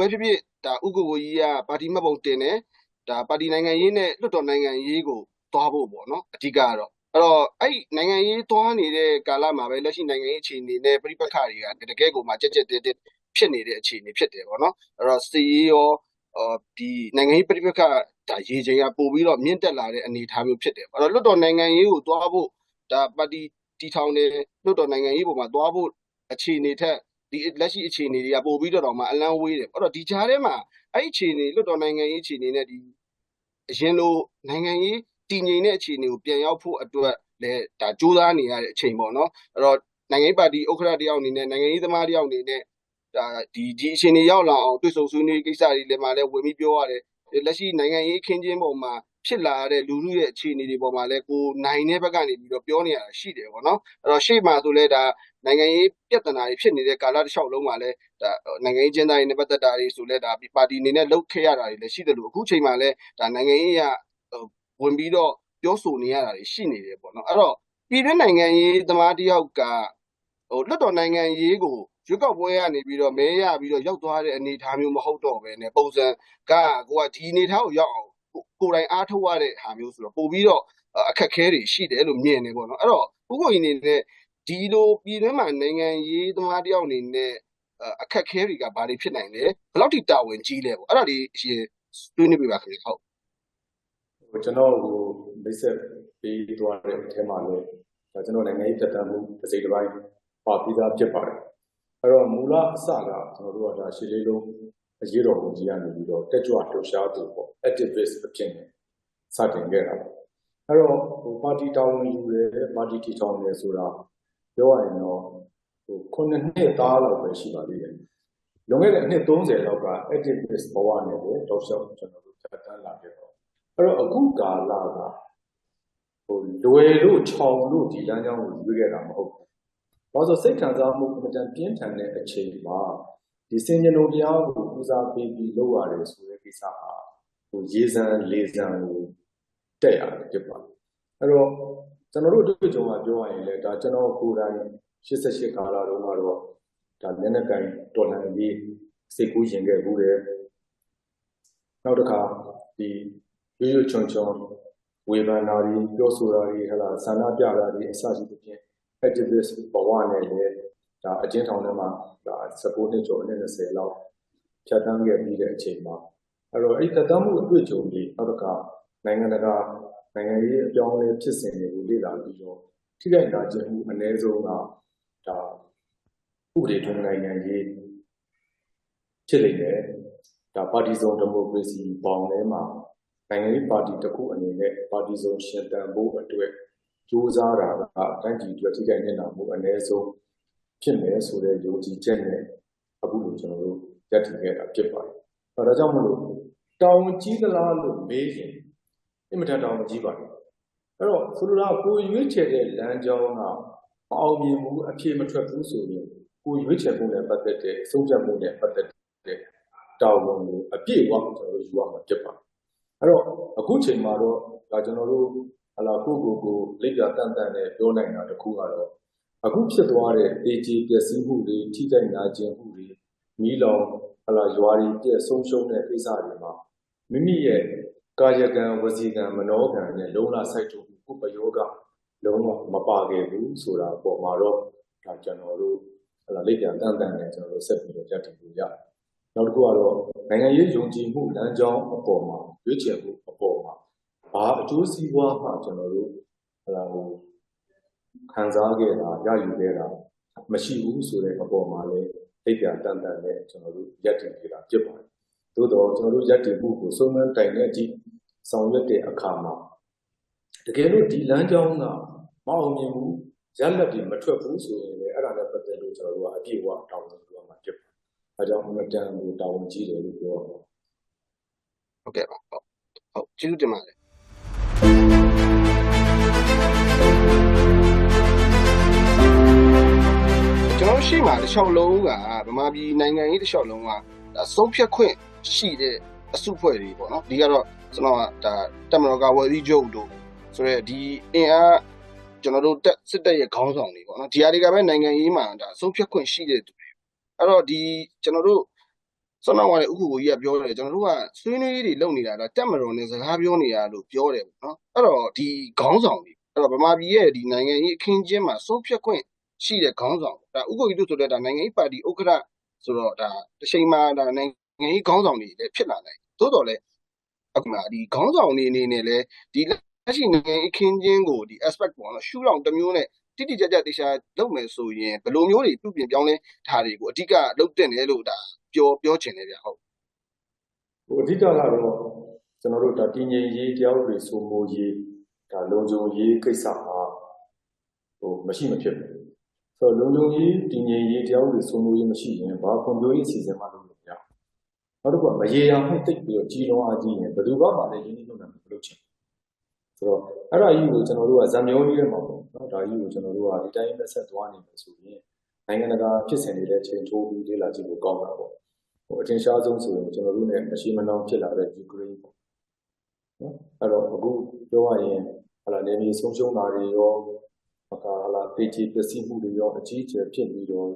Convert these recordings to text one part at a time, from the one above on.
လိုပဲဖြစ်ဖြစ်ဒါဥက္ကိုကိုကြီးကပါတီမှတ်ပုံတင်တယ်ဒါပါတီနိုင်ငံရေးနဲ့လွှတ်တော်နိုင်ငံရေးကိုသွားဖို့ပေါ့နော်အဓိကကတော့အဲ့တော့အဲ့နိုင်ငံရေးသွားနေတဲ့ကာလမှာပဲလက်ရှိနိုင်ငံရေးအခြေအနေနဲ့ပြိပက္ခတွေကတကယ်ကိုမှကြက်ကြက်တဲတဲဖြစ်နေတဲ့အခြေအနေဖြစ်တယ်ပေါ့နော်အဲ့တော့စီရေးရောအော်ဒီနိုင်ငံရေးပြိပက္ခဒါရေချိန်ကပို့ပြီးတော့မြင့်တက်လာတဲ့အနေအထားမျိုးဖြစ်တယ်အဲ့တော့လွှတ်တော်နိုင်ငံရေးကိုသွားဖို့ဒါပါတီတီထောင်တဲ့လွှတ်တော်နိုင်ငံရေးပေါ်မှာသွားဖို့အခြေအနေထက် ဒီလက်ရှိအခြေအနေတွေကပို့ပြီးတော့တော့မှအလန်းဝေးတယ်အဲ့တော့ဒီကြားထဲမှာအဲ့အခြေအနေလွှတ်တော်နိုင်ငံရေးအခြေအနေနဲ့ဒီအရင်လိုနိုင်ငံရေးတည်ငြိမ်တဲ့အခြေအနေကိုပြန်ရောက်ဖို့အတွက်လည်းဒါကြိုးစားနေရတဲ့အချိန်ပေါ့နော်အဲ့တော့နိုင်ငံရေးပါတီဥက္ကဋ္ဌတယောက်အနေနဲ့နိုင်ငံရေးသမားတယောက်အနေနဲ့ဒါဒီဒီအခြေအနေရောက်လာအောင်တွေ့ဆုံဆွေးနွေးကိစ္စတွေလည်းမှလည်းဝင်ပြီးပြောရတယ်လက်ရှိနိုင်ငံရေးခင်းချင်းပုံမှာဖြစ်လာတဲ့လူလူရဲ့အခြေအနေတွေပေါ်မှာလည်းကိုနိုင်တဲ့ဘက်ကနေပြီးတော့ပြောနေရတာရှိတယ်ပေါ့နော်အဲ့တော့ရှေ့မှာဆိုလဲဒါ နိုင်ငံရေးပြဿနာတွေဖြစ်နေတဲ့ကာလတစ်လျှောက်လုံးမှာလည်းဒါနိုင်ငံရေးကျင်းသားတွေနဲ့ပတ်သက်တာတွေဆိုလဲဒါပါတီအနေနဲ့လှုပ်ခဲ့ရတာတွေလည်းရှိတယ်လို့အခုချိန်မှာလည်းဒါနိုင်ငံရေးရဝင်ပြီးတော့ပြောဆိုနေရတာတွေရှိနေတယ်ပေါ့နော်အဲ့တော့ပြည်တွင်းနိုင်ငံရေးသမားတယောက်ကဟိုလွတ်တော်နိုင်ငံရေးကိုရွက်ကောက်ပွဲကနေပြီးတော့မဲရပြီးတော့ရောက်သွားတဲ့အနေအထားမျိုးမဟုတ်တော့ဘဲねပုံစံကကိုကဒီအနေအထားကိုရောက်အောင်ကိုယ်တိုင်အားထုတ်ရတဲ့ဟာမျိုးဆိုတော့ပို့ပြီးတော့အခက်ခဲတွေရှိတယ်လို့မြင်နေပေါ့နော်အဲ့တော့ဥက္ကိုကြီးအနေနဲ့ ဒီလိုပြည်တွင်းမှာနိုင်ငံရေးသမားတယောက်အနေနဲ့အခက်ခဲတွေကဘာတွေဖြစ်နိုင်လဲဘယ်လောက်ထိတာဝန်ကြီးလဲပေါ့အဲ့ဒါလေးအရင်တွေးနေပြပါခင်ဗျဟုတ်ဟိုကျွန်တော်ဟိုမိတ်ဆက်ပေးသွားတဲ့အထဲမှာလည်းဒါကျွန်တော်နိုင်ငံရေးတက်တမ်းမှုတစ်စိတ်တစ်ပိုင်းပါပြီးသားဖြစ်ပါတယ်အဲ့တော့မူလအစကကျွန်တော်တို့ကဒါရှေ့လေးလုံးအရေးတော်ပုံကြီးကနေပြီးတော့တက်ကြွလှုပ်ရှားသူပေါ့ activist အဖြစ်နဲ့စတင်ခဲ့တာပေါ့အဲ့တော့ဟိုပါတီတောင်းဝင်ယူတယ်ပါတီတီထောင်တယ်ဆိုတာ ပြောရရင်တော့ဟိုခုနှစ်နှစ်သားလောက်ပဲရှိပါသေးတယ်လွန်ခဲ့တဲ့နှစ်30လောက်က activist ဘဝနဲ့ပဲတောက်လျှောက်ကျွန်တော်တို့တက်တန်းလာခဲ့တော့အဲ့တော့အခုကာလကဟိုလွယ်လို့ခြောင်လို့ဒီလမ်းကြောင်းကိုရွေးခဲ့တာမဟုတ်ဘူး။ဘာလို့စိတ်ခံစားမှုအမှန်တန်ပြင်းထန်တဲ့အချိန်မှာဒီစင်ကြုံတရားကိုဦးစားပေးပြီးလုပ်ရတယ်ဆိုတဲ့ကိစ္စဟာဟိုရေစံလေစံကိုတက်ရတယ်ဖြစ်ပါတယ်။အဲ့တော့ ကျွန်တော်တို့တွေ့ကြုံမှာပြောရရင်လည်းဒါကျွန်တော်ကိုယ်တိုင်88ကာလတုန်းကတော့ဒါလက်နက်ကိုင်တော်လှန်ရေးစိတ်ကူးရင်ခဲ့ဘူးတယ်။နောက်တစ်ခါဒီရွရွချွန်ချွန်ဝေဖန်တာတွေပြောဆိုတာတွေဟလာဆန္ဒပြတာတွေအစရှိသဖြင့် activist ဘဝနဲ့လည်းဒါအကျဉ်းထောင်ထဲမှာဒါ19နှစ်ကျော်နဲ့20လောက်ဖြတ်တန်းခဲ့ပြီးတဲ့အချိန်မှာအဲ့တော့အဲ့တတမ်းမှုအတွေ့အကြုံတွေနောက်တစ်ခါနိုင်ငံတကာ နိုင်ငံရေးအပြောင်းအလဲဖြစ်စဉ်တွေကိုလေ့လာပြီးတော့ထိခိုက်တာခြင်းမှုအ ਨੇ ဆုံးကဒါဥပဒေထွန်းနိုင်ငံရေးဖြစ်နေတယ်ဒါပါတီစုံဒီမိုကရေစီပေါင်းထဲမှာနိုင်ငံရေးပါတီတစ်ခုအနေနဲ့ပါတီစုံရှင်တန်ဖို့အတွက်ကြိုးစားတာကတိုင်းပြည်အတွက်ထိခိုက်နေတာမှုအ ਨੇ ဆုံးဖြစ်မယ်ဆိုတဲ့ယုံကြည်ချက်နဲ့အခုလိုကျွန်တော်တို့ရည်တည်ခဲ့တာဖြစ်ပါတယ်။အဲဒါကြောင့်မလို့တောင်ကြီးသလားလို့မေးရင် အင်မတန်တောင်ကြီးပါတယ်။အဲ့တော့ဆိုလိုတာကိုရွေးချယ်တဲ့လမ်းကြောင်းကမအောင်မြင်ဘူးအပြေမထွက်ဘူးဆိုရင်ကိုရွေးချယ်မှုနဲ့ပတ်သက်တဲ့အဆုံးဖြတ်မှုနဲ့ပတ်သက်တဲ့တောင်းဝန်ကိုအပြည့်အဝကျွန်တော်တို့ယူရမှာဖြစ်ပါတယ်။အဲ့တော့အခုချိန်မှာတော့ဒါကျွန်တော်တို့ဟလာကိုကိုကိုလက်ပြတန်တန်နဲ့ပြောနိုင်တာတခုကတော့အခုဖြစ်သွားတဲ့ AG ပျက်စီးမှုတွေထိခိုက်နာကျင်မှုတွေမီးလောင်ဟလာရွာတွေပြည့်ဆုံးရှုံးတဲ့ကိစ္စတွေမှာမိမိရဲ့ ကာယကံဝစီကံမနောကံနဲ့လုံးလာစိုက်ထုတ်မှုပယောဂလုံးဝမပါခဲ့ဘူးဆိုတာပေါ်မှာတော့ဒါကျွန်တော်တို့ဟလာလက်ပြန်တန်တန်နဲ့ကျွန်တော်တို့ဆက်ပြီးတော့ရပ်တည်လို့ရတယ်။နောက်တစ်ခုကတော့နိုင်ငံရေးယုံကြည်မှုလမ်းကြောင်းအပေါ်မှာရွေးချယ်မှုအပေါ်မှာဘာအကျိုးစီးပွားမှကျွန်တော်တို့ဟလာဟိုခံစားခဲ့တာရယူခဲ့တာမရှိဘူးဆိုတဲ့အပေါ်မှာလည်းလက်ပြန်တန်တန်နဲ့ကျွန်တော်တို့ရပ်တည်နေတာဖြစ်ပါတယ်။ သို့တော့ကျွန်တော်တို့ရပ်တည်မှုကိုစုံစမ်းတိုင်တဲ့အကြည့်ဆောင်ရွက်တဲ့အခါမှာတကယ်လို့ဒီလမ်းကြောင်းကမအောင်မြင်ဘူးရလက်တွေမထွက်ဘူးဆိုရင်လည်းအဲ့ဒါနဲ့ပတ်သက်လို့ကျွန်တော်တို့ကအပြည့်အဝတောင်းဆိုရမှာဖြစ်ပါတယ်။အဲကြောင့်အမတန်ကိုတောင်းကြီးတယ်လို့ပြောရမှာဟုတ်ကဲ့ပါဟုတ်ဟုတ်ကျေးဇူးတင်ပါတယ်ကျွန်တော်ရှိမှတစ်လျှောက်လုံးကဗမာပြည်နိုင်ငံရေးတစ်လျှောက်လုံးကဒါဆုံးဖြတ်ခွင့် ရှိတဲ့အစုဖွဲ့တွေပေါ့နော်ဒီကတော့ကျွန်တော်ကဒါတမတော်ကဝယ်သီးချုပ်တို့ဆိုရဲဒီအင်အားကျွန်တော်တို့တက်စစ်တပ်ရဲ့ခေါင်းဆောင်တွေပေါ့နော်ဒီဟာတွေကပဲနိုင်ငံရေးမှာဒါဆုံးဖြတ်ခွင့်ရှိတဲ့သူတွေအဲ့တော့ဒီကျွန်တော်တို့ဆွမ်းနာဝါရဲ့ဥက္ကုကိုကြီးကပြောတယ်ကျွန်တော်တို့ကဆွေးနွေးရေးတွေလုပ်နေတာဒါတက်မတော်နဲ့စကားပြောနေရလို့ပြောတယ်ပေါ့နော်အဲ့တော့ဒီခေါင်းဆောင်တွေအဲ့တော့ဗမာပြည်ရဲ့ဒီနိုင်ငံရေးအခင်းကျင်းမှာဆုံးဖြတ်ခွင့်ရှိတဲ့ခေါင်းဆောင်ဒါဥက္ကုကြီးတို့ဆိုတဲ့ဒါနိုင်ငံရေးပါတီဥက္ကဋ္ဌဆိုတော့ဒါတစ်ချိန်မှာဒါနိုင်ငံ ရေးခေါင်းဆောင်တွေလည်း ဖြစ်လာနိုင်သို့တော်လည်းအခုမှဒီခေါင်းဆောင်တွေအနေနဲ့လည်းဒီလက်ရှိနိုင်ငံရေးအခင်းကျင်းကိုဒီ aspect ပေါ့နော် ရှုထောင့်တစ်မျိုးနဲ့ တိတိကျကျတေချာလုပ်မယ်ဆိုရင် ဘယ်လိုမျိုးတွေ ပြုပြင်ပြောင်းလဲထားတွေကို အဓိက လုပ်တင်တယ်လို့ဒါပြောပြောချင်တယ်ဗျဟုတ်ဟိုအဓိကကတော့ ကျွန်တော်တို့ဒါတည်ငြိမ်ရေး တရားဥပဒေစိုးမိုးရေးဒါလုံခြုံရေးကိစ္စဟာဟိုမရှိမဖြစ်ဘူးဆိုတော့လုံခြုံရေး တည်ငြိမ်ရေး တရားဥပဒေစိုးမိုးရေးမရှိရင် ဘာဖွံ့ဖြိုးရေးအစီအစဉ်မှ လုပ်လို့မရဘူး နောက်တစ်ခုကမရေရာမှုတိတ်ပြီးတော့ကြီးလုံးအားကြီးရင်ဘယ်သူမှမလည်းရင်းနှီးမြှုပ်နှံမှုမလုပ်ချင်ဘူးဆိုတော့အဲ့ဒါကြီးကိုကျွန်တော်တို့ကဇံမျိုးလေးထဲမှာပေါ့နော်ဒါကြီးကိုကျွန်တော်တို့ကဒီတိုင်းနဲ့ဆက်သွားနေမယ်ဆိုရင်နိုင်ငံတကာဖြစ်စဉ်တွေလည်းချိန်ထိုးပြီးလေ့လာကြည့်ဖို့ကောင်းတာပေါ့ဟိုအထင်ရှားဆုံးဆိုရင်ကျွန်တော်တို့ ਨੇ မရှိမနှောင်းဖြစ်လာတဲ့ယူကရိန်းပေါ့နော်အဲ့တော့အခုပြောရရင်ဟလာနေနေဆုံးရှုံးတာတွေရောဟလာဟလာပေချီပစ္စည်းမှုတွေရောအကြီးအကျယ်ဖြစ်ပြီးတော့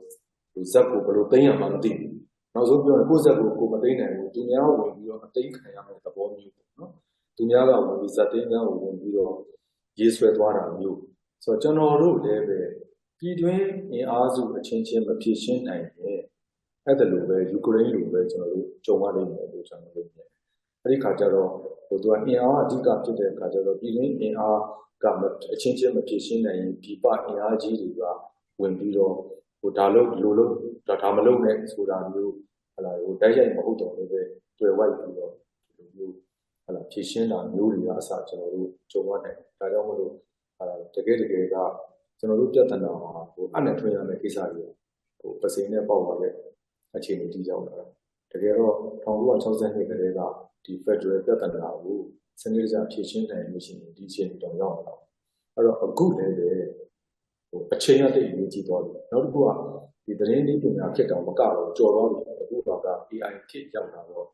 ဟိုဇက်ကိုဘယ်လိုသိမ်းရမှမသိဘူး နောက်ဆုံးပြောရင်ကိုယ့်ဇက်ကိုကိုယ်မသိမ်းနိုင်ဘူးသူများဝင်ပြီးတော့အသိမ်းခံရမယ့်သဘောမျိုးပေါ့နော်သူများကဝင်ပြီးဇက်သိမ်းများကိုဝင်ပြီးတော့ရေးဆွဲသွားတာမျိုးဆိုတော့ကျွန်တော်တို့လည်းပဲပြည်တွင်းအင်အားစုအချင်းချင်းမဖြစ်ရှင်းနိုင်တဲ့အဲ့ဒါလိုပဲယူကရိန်းလိုပဲကျွန်တော်တို့ကြုံရလိမ့်မယ်လို့ကျွန်တော်တို့မြင်တယ်။အဲ့ဒီခါကျတော့ဟိုသူကအင်အားအဓိကဖြစ်တဲ့အခါကျတော့ပြည်ရင်းအင်အားကမအချင်းချင်းမဖြစ်ရှင်းနိုင်ရင်ဒီပအင်အားကြီးတွေကဝင်ပြီးတော့ဟိုဒါလို့လိုလို့ ဒါဒါမလုပ်နဲ့ဆိုတာမျိုးဟလာဟိုတိုက်ရိုက်မဟုတ်တော့လည်းပဲတွေ့ဝိုက်ပြီးတော့ဒီလိုမျိုးဟလာဖြစ်ရှင်းတာမျိုးတွေကအစကျွန်တော်တို့ကြုံရနိုင်တယ်။ဒါကြောင့်မလို့ဟလာတကယ်တကယ်ကကျွန်တော်တို့ပြဿနာဟာဟိုအနဲ့ထွင်ရမယ့်ကိစ္စတွေဟိုပစိန်နဲ့ပေါက်လာတဲ့အခြေအနေကြီးရောက်လာတာတကယ်တော့1962ကတည်းကဒီ Federal ပြဿနာကိုစနစ်တကျဖြေရှင်းနိုင်လို့ရှိရင်ဒီအခြေအနေတော့ရောက်လာအဲ့တော့အခုလည်းပဲဟိုအချိန်ရတဲ့ရေးကြီးသွားပြီနောက်တစ်ခုက ဒီသတင်းလေးပညာဖြစ်တော့မကတော့ကြော်တော့ပြီအခုတော့က AI ဖြစ်ရောက်လာတော့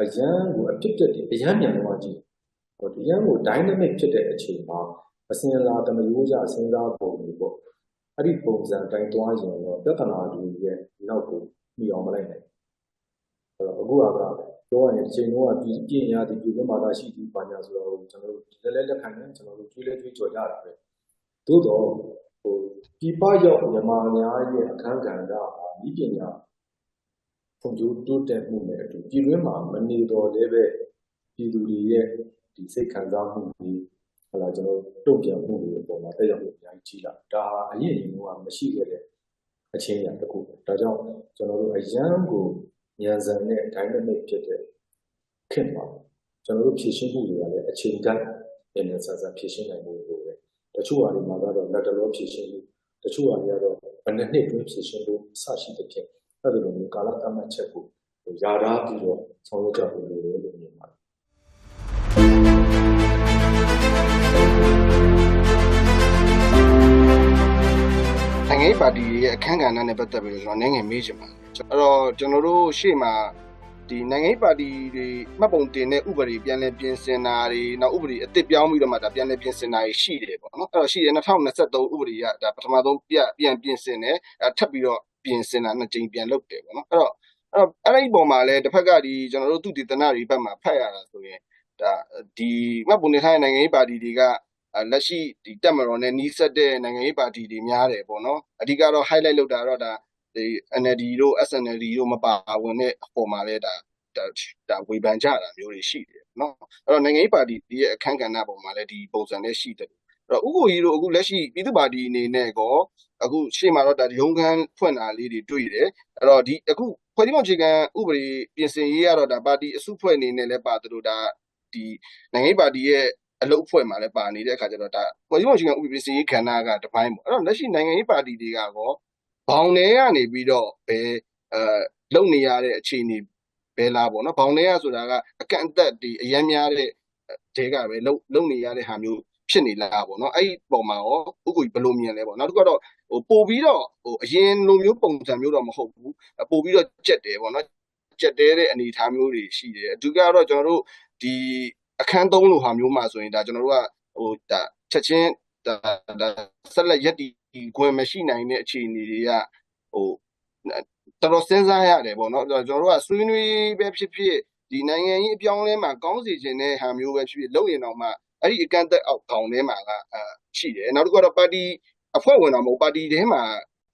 အရန်ကိုအဖြစ်ဖြစ်ဒီအရန်မြန်တော့ကြည့်ဟိုဒီရန်ကို dynamic ဖြစ်တဲ့အချိန်မှာအစင်လာတမျိုးကြစဉ်းစားပုံတွေပေါ့အဲ့ဒီပုံစံတိုင်းသွားရင်တော့ပြဿနာတွေရဲ့နောက်ကိုမိအောင်မလိုက်နိုင်ဘူးအဲ့တော့အခုကပြောရရင်ဒီချိန်လုံးကပြည်ပြည်ရသည်ပြည်တွင်းမှာသာရှိသည်ပါညာဆိုတော့ကျွန်တော်တို့လဲလဲလက်ခံတယ်ကျွန်တော်တို့ကျွေးလဲကျွေးကြော်ကြတာပဲသို့တော့ဟို ပြည်ပရောက်မြန်မာများရဲ့ အခန်းကဏ္ဍဟာဤပညာဖွံ့ဖြိုးတိုးတက်မှုနဲ့အတူ ပြည်တွင်းမှာ မနေတော့လည်းပဲ ပြည်သူတွေရဲ့ဒီစိတ်ခံစားမှုတွေဟလာကျွန်တော်တုံ့ပြန်မှုတွေအပေါ်မှာတက်ရောက်မှု အများကြီး ကြီးလာဒါဟာ အရင်ကမရှိခဲ့တဲ့ အချင်းရာတစ်ခုပဲဒါကြောင့် ကျွန်တော်တို့ အရန်ကိုဉာဏ်စံနဲ့ dynamic ဖြစ်တဲ့ခင်ပါကျွန်တော်တို့ ဖြည့်ရှင်းမှုတွေကလည်း အချိန်တိုင်းပြန်ပြန်ဆန်းဆန်းဖြည့်ရှင်းနိုင်ဖို့လို တယ်တချို့ဟာတွေမှာကတော့လက်တလောဖြည့်ရှင်းမှုတချို့ဟာတွေကတော့ဘယ်နှစ်နှစ်တွင်းဖြည့်ရှင်းဖို့အဆရှိတဲ့ဖြစ်အဲ့ဒီလိုမျိုးကာလသတ်မှတ်ချက်ကိုယာထားပြီးတော့ဆောင်ရွက်ကြဖို့လိုတယ်လို့မြင်ပါတယ်နိုင်ငံရေးပါတီရဲ့အခန်းကဏ္ဍနဲ့ပတ်သက်ပြီးတော့ကျွန်တော်နည်းငယ်မေးချင်ပါတယ်အဲ့တော့ကျွန်တော်တို့ရှေ့မှာ ဒီနိုင်ငံရေးပါတီတွေမှတ်ပုံတင်တဲ့ဥပဒေပြန်လည်ပြင်ဆင်တာတွေနောက်ဥပဒေအသစ်ပြောင်းပြီးတော့မှဒါပြန်လည်ပြင်ဆင်တာတွေရှိတယ်ပေါ့နော်အဲ့တော့ရှိတယ်2023ဥပဒေကဒါပထမဆုံးပြပြန်ပြင်ဆင်တယ်အဲထပ်ပြီးတော့ပြင်ဆင်တာနှစ်ကြိမ်ပြန်လုပ်တယ်ပေါ့နော်အဲ့တော့အဲ့တော့အဲ့ဒီပုံမှာလည်းတစ်ဖက်ကဒီကျွန်တော်တို့သူတည်တနာတွေဘက်မှာဖတ်ရတာဆိုရင်ဒါဒီမှတ်ပုံတင်ထားတဲ့နိုင်ငံရေးပါတီတွေကအဲလက်ရှိဒီတက်မတော်နဲ့နီးစပ်တဲ့နိုင်ငံရေးပါတီတွေများတယ်ပေါ့နော်အဓိကတော့ highlight လုပ်တာတော့ဒါဒီ NLD တို့ SNLD တို့ မပါဝင်တဲ့အပေါ်မှာလဲဒါဒါဒါဝေဖန်ကြတာမျိုးတွေရှိတယ်နော်အဲ့တော့နိုင်ငံရေးပါတီရဲ့အခန်းကဏ္ဍပုံမှာလဲဒီပုံစံနဲ့ရှိတယ်အဲ့တော့ဥက္ကိုကြီးတို့အခုလက်ရှိပြည်သူ့ပါတီအနေနဲ့ကောအခုရှေ့မှာတော့ဒါရုံးခန်းဖွင့်တာလေးတွေတွေ့တယ်အဲ့တော့ဒီအခုဖွဲ့စည်းပုံအခြေခံဥပဒေပြင်ဆင်ရေးကတော့ဒါပါတီအစုဖွဲ့အနေနဲ့လဲပါတယ်လို့ဒါဒီနိုင်ငံရေးပါတီရဲ့အလုပ်အဖွဲ့မှာလည်းပါနေတဲ့အခါကျတော့ဒါဖွဲ့စည်းပုံအခြေခံဥပဒေစီရေးခန္ဓာကတစ်ပိုင်းပေါ့အဲ့တော့လက်ရှိနိုင်ငံရေးပါတီတွေကကော ဘောင်ထဲကနေပြီးတော့ဘယ်အဲလုံနေရတဲ့အခြေအနေဘယ်လားပေါ့နော်ဘောင်ထဲကဆိုတာကအကန့်အသတ်ဒီအရန်များတဲ့တဲကပဲလုံလုံနေရတဲ့ဟာမျိုးဖြစ်နေလားပေါ့နော်အဲ့ဒီပုံမှာရောဥက္ကိုကြီးဘယ်လိုမြင်လဲပေါ့နောက်တစ်ခုကတော့ဟိုပို့ပြီးတော့ဟိုအရင်လိုမျိုးပုံစံမျိုးတော့မဟုတ်ဘူးပို့ပြီးတော့ကြက်တယ်ပေါ့နော်ကြက်တဲတဲ့အနေအထားမျိုးတွေရှိတယ်အဓိကတော့ကျွန်တော်တို့ဒီအခန်းသုံးလိုဟာမျိုးမှာဆိုရင်ဒါကျွန်တော်တို့ကဟိုဒါချက်ချင်းဒါဒါဆက်လက်ရက်တည် ခွင့်မရှိနိုင်တဲ့အခြေအနေတွေကဟိုတော်တော်စဉ်းစားရတယ်ပေါ့နော်ကျွန်တော်တို့ကဆွေးနွေးပဲဖြစ်ဖြစ်ဒီနိုင်ငံရေးအပြောင်းအလဲမှာကောင်းစီခြင်းတဲ့ဟာမျိုးပဲဖြစ်ဖြစ်လုပ်ရင်တော့မှအဲ့ဒီအကန့်အသတ်အောက်ခေါင်ထဲမှာကအဲရှိတယ်နောက်တစ်ခုကတော့ပါတီအဖွဲ့ဝင်တော်မဟုတ်ပါတီထဲမှာ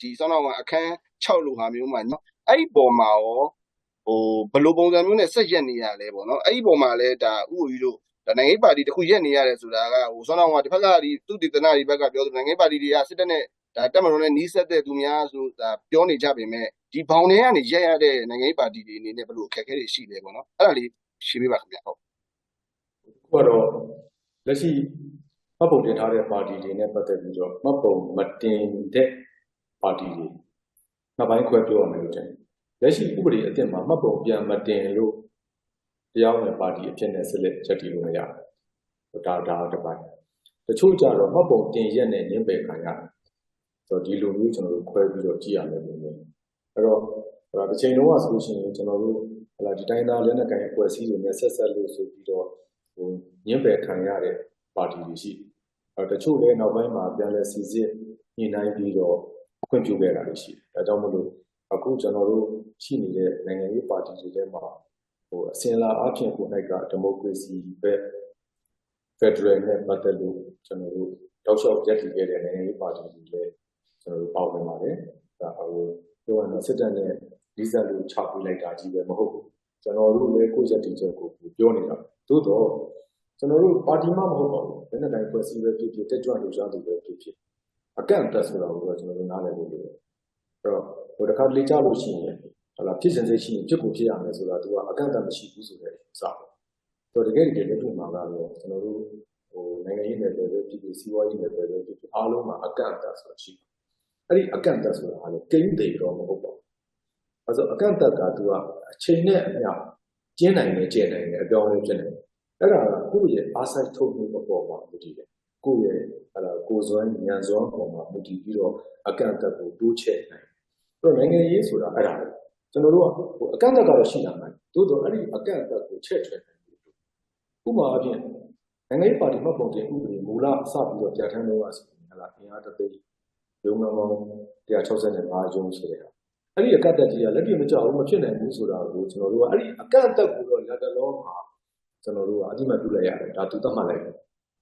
ဒီစောင်းတော်ကအခန်း6လိုဟာမျိုးမှာအဲ့ဒီပုံမှာရောဟိုဘယ်လိုပုံစံမျိုးနဲ့ဆက်ရက်နေရလဲပေါ့နော်အဲ့ဒီပုံမှာလဲဒါဥပကြီးတို့ ဒါနိုင်ငံရေးပါတီတစ်ခုရက်နေရတယ်ဆိုတာကဟိုစောင်းတော်ကတစ်ဖက်ကဒီသူတည်တနာဒီဘက်ကပြောသူနိုင်ငံရေးပါတီတွေကစစ်တပ်နဲ့ဒါတက်မတော်နဲ့နီးစပ်တဲ့သူများဆိုဒါပြောနေကြပေမဲ့ဒီဘောင်တွေကနေရက်ရတဲ့နိုင်ငံရေးပါတီတွေအနေနဲ့ဘယ်လိုအခက်အခဲတွေရှိလဲပေါ့နော်အဲ့ဒါလေးရှင်းပြပါခင်ဗျဟုတ်ခုကတော့လက်ရှိမှတ်ပုံတင်ထားတဲ့ပါတီတွေနဲ့ပတ်သက်ပြီးတော့မှတ်ပုံမတင်တဲ့ပါတီတွေနှစ်ပိုင်းခွဲပြောရမယ်လို့ထင်တယ်လက်ရှိဥပဒေအသစ်မှာမှတ်ပုံပြန်မတင်လို့ တရားဝင်ပါတီအဖြစ်နဲ့ဆက်လက်ချက်တည်လို့မရဘူးဒါဒါတစ်ပိုင်းတချို့ကြတော့မှတ်ပုံတင်ရက်နဲ့ညှင်းပယ်ခံရတယ်ဆိုတော့ဒီလိုမျိုးကျွန်တော်တို့ခွဲပြီးတော့ကြည့်ရမယ်လို့မျိုးအဲ့တော့တစ်ချိန်လုံးကဆိုလို့ရှိရင်ကျွန်တော်တို့ဟလာဒီတိုင်းသားလက်နက်ကိုင်အဖွဲ့အစည်းတွေနဲ့ဆက်ဆက်လို့ဆိုပြီးတော့ဟိုညှင်းပယ်ခံရတဲ့ပါတီတွေရှိအဲတချို့လည်းနောက်ပိုင်းမှာပြန်လဲစီစစ်ညှိနှိုင်းပြီးတော့ခွင့်ပြုခဲ့တာတွေရှိတယ်ဒါကြောင့်မလို့အခုကျွန်တော်တို့ရှိနေတဲ့နိုင်ငံရေးပါတီတွေထဲမှာ ဟိုအစင်လာအဖြစ်ကို၌ကဒီမိုကရေစီပဲဖက်ဒရယ်နဲ့ပတ်သက်လို့ကျွန်တော်တို့တောက်လျှောက်ရက်တည်ခဲ့တဲ့နိုင်ငံရေးပါတီတွေလည်းကျွန်တော်တို့ပေါဝင်ပါတယ်ဒါဟိုပြောရရင်စစ်တပ်နဲ့လီဇာလို့ချပေးလိုက်တာကြီးပဲမဟုတ်ဘူးကျွန်တော်တို့လည်းကိုယ့်ရက်တည်ချက်ကိုပြောနေတာသို့တော့ကျွန်တော်တို့ပါတီမှမဟုတ်ပါဘူးဘယ်နဲ့တိုင်းဖွဲ့စည်းပဲဖြစ်ဖြစ်တက်ကြွလှုပ်ရှားသူပဲဖြစ်ဖြစ်အကန့်အသတ်ဆိုတာကိုကျွန်တော်တို့နားလည်ဖို့လိုတယ်အဲ့တော့ဟိုတစ်ခါလေ့ကျလို့ရှိရင်ဟလာ ဖြစ်စဉ်စိတ်ရှိရင်ဖြစ်ကိုဖြစ်ရမယ်ဆိုတာသူကအကန့်အသတ်မရှိဘူးဆိုတဲ့အစဆိုတော့တကယ်တကယ်လက်တွေ့မှာကတော့ကျွန်တော်တို့ဟိုနိုင်ငံရေးနယ်ပယ်ပဲဖြစ်ဖြစ်စီးပွားရေးနယ်ပယ်ပဲဖြစ်ဖြစ်အားလုံးမှာအကန့်အသတ်ဆိုတာရှိတယ်အဲ့ဒီအကန့်အသတ်ဆိုတာဟာလေကိန်းသေးတော့မဟုတ်ပါဘူးအဲဆိုအကန့်အသတ်ကသူကအချိန်နဲ့အမျှကျင်းနိုင်တယ်ကျဲနိုင်တယ်အပြောင်းအလဲဖြစ်နေတယ်အဲ့ဒါကကိုယ့်ရဲ့အားစိုက်ထုတ်မှုအပေါ်မှာမူတည်တယ်ကိုယ့်ရဲ့ဟလာကိုယ်စွမ်းဉာဏ်စွမ်းပေါ်မှာမူတည်ပြီးတော့အကန့်အသတ်ကိုတိုးချဲ့နိုင်အဲ့တော့နိုင်ငံရေးဆိုတာအဲ့ဒါပဲ ကျွန်တော်တို့ကဟိုအကန့်အသတ်ကတော့ရှိလာမယ်သို့တော့အဲ့ဒီအကန့်အသတ်ကိုချဲ့ထွင်နိုင်တယ်ဥပမာအပြင်နိုင်ငံရေးပါတီမှတ်ပုံတင်ဥပဒေမူလအစပြီးတော့ပြဋ္ဌာန်းလို့ရဆိုရင်ဟလာအင်အားတစ်သိန်းရုံးကောင်165ကျုံဆိုတဲ့အဲ့ဒီအကန့်အသတ်ကြီးကလက်တွေ့မကျဘူးမဖြစ်နိုင်ဘူးဆိုတာကိုကျွန်တော်တို့ကအဲ့ဒီအကန့်အသတ်ကိုတော့လက်တလုံးမှာကျွန်တော်တို့ကအတိမတ်ပြုလိုက်ရတယ်ဒါသူသတ်မှတ်လိုက်တယ်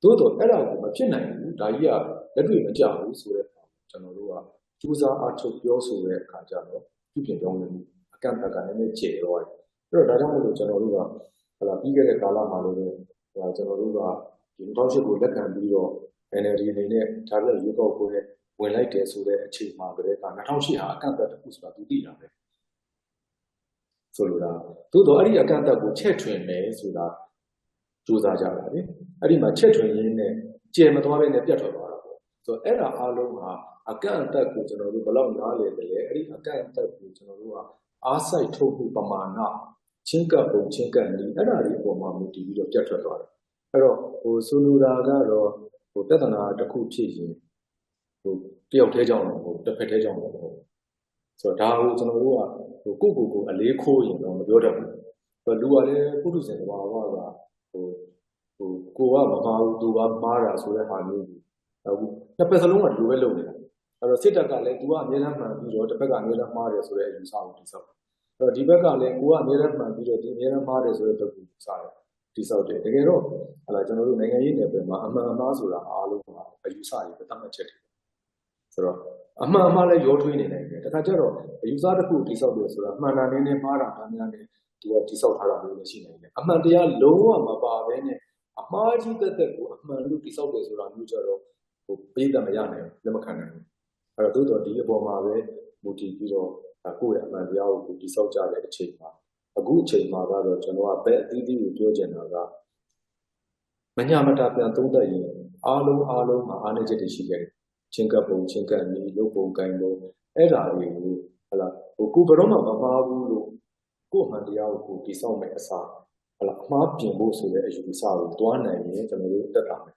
သို့တော့အဲ့ဒါကိုမဖြစ်နိုင်ဘူးဒါကြီးကလက်တွေ့မကျဘူးဆိုတဲ့ကျွန်တော်တို့ကစူးစမ်းအားထုတ်ပြောဆိုတဲ့အခါကျတော့ပြုပြင်ပြောင်းလဲမှုအ ကန့်အသတ်ကလည်းနည်းကျေတော့တယ်အဲ့တော့ဒါကြောင့်မို့လို့ကျွန်တော်တို့ကဟလာပြီးခဲ့တဲ့ကာလမှာလည်းဟလာကျွန်တော်တို့ကဒီ2008ကိုလက်ခံပြီးတော့ NLD အနေနဲ့ဒါပြရွေးကောက်ပွဲဝင်လိုက်တယ်ဆိုတဲ့အချိန်မှာကလေးက2008ဟာအကန့်အသတ်တစ်ခုဆိုတာသူသိတာပဲဆိုလိုတာသို့တော့အဲ့ဒီအကန့်အသတ်ကိုချက်ထွင်မယ်ဆိုတာစူးစမ်းကြတာလေအဲ့ဒီမှာချက်ထွင်ရင်းနဲ့ကျေမသွားဘဲနဲ့ပြတ်ထွက်သွားတာပေါ့ဆိုတော့အဲ့ဒါအားလုံးဟာအကန့်အသတ်ကိုကျွန်တော်တို့ဘယ်လောက်နားလည်တယ်လဲအဲ့ဒီအကန့်အသတ်ကိုကျွန်တော်တို့က အားစိုက်ထုတ်မှုပမာဏချင်းကပ်ပုံချင်းကပ်နည်းအဲ့ဒါတွေအပေါ်မှာမူတည်ပြီးတော့ပြတ်ထွက်သွားတယ်အဲ့တော့ဟိုဆိုလိုတာကတော့ဟိုပြဿနာတစ်ခုဖြစ်ရင်ဟိုတယောက်တည်းကြောင့်တော့ဟိုတစ်ဖက်တည်းကြောင့်တော့မဟုတ်ဆိုတော့ဒါကိုကျွန်တော်တို့ကဟိုကိုကိုကိုအလေးခိုးရင်တော့မပြောတတ်ဘူးလူကလည်းပုထုဇဉ်တဘာဝကဟိုဟိုကိုကမမှားဘူးသူကမှားတာဆိုတဲ့ဟာမျိုးကိုအခုနှစ်ဖက်စလုံးကဒီလိုပဲလုပ်နေတာ အဲ့တော့စစ်တပ်ကလည်း तू ကအမြဲတမ်းမှန်ပြီးတော့တစ်ဖက်ကအမြဲတမ်းမှားတယ်ဆိုတဲ့အယူဆကိုတိစောက်အဲ့တော့ဒီဘက်ကလည်းကိုကအမြဲတမ်းမှန်ပြီးတော့ဒီအမြဲတမ်းမှားတယ်ဆိုတဲ့တုတ်ကိုစားတယ်တိစောက်တယ်တကယ်တော့ဟလာကျွန်တော်တို့နိုင်ငံရေးနယ်ပယ်မှာအမှန်အမှားဆိုတာအားလုံးကအယူဆတွေသတ်မှတ်ချက်တွေဆိုတော့အမှန်အမှားလည်းရောထွေးနေနိုင်တယ်တခါကျတော့အယူဆတစ်ခုတိစောက်တယ်ဆိုတာအမှန်တန်နည်းနည်းမှားတာများများနဲ့သူကတိစောက်ထားတာမျိုးလည်းရှိနိုင်တယ်အမှန်တရားလုံးဝမပါဘဲနဲ့အမှားကြီးတက်တက်ကိုအမှန်လို့တိစောက်တယ်ဆိုတာမျိုးကြတော့ဟိုပေးတယ်မရနိုင်ဘူးလက်မခံနိုင်ဘူး အဲ့တော့သို့တော် ဒီအပေါ်မှာပဲ မူတည်ပြီးတော့ ကိုယ့်ရဲ့အမှန်တရားကိုတိစောက်ကြတဲ့အချိန်မှာအခုအချိန်မှာကတော့ ကျွန်တော်ကဘယ်အသီးသီးကို ပြောချင်တာကမညာမတာပြန်သုံးသပ်ရင် အားလုံးအားလုံးမှာ အားနည်းချက်တွေ ရှိခဲ့တယ် ချင်းကပ်ပုံ ချင်းကပ်နီးလုပ်ပုံကိုင်ပုံ အဲ့ဒါတွေကိုဟလာဟိုကိုဘယ်တော့မှ မမှားဘူးလို့ ကို့အမှန်တရားကိုတိစောက်မယ်အစားဟလာအမှားပြင်ဖို့ဆိုတဲ့ အယူအဆကိုတွားနိုင်ရင် ကျွန်တော်တို့တက်တာမယ်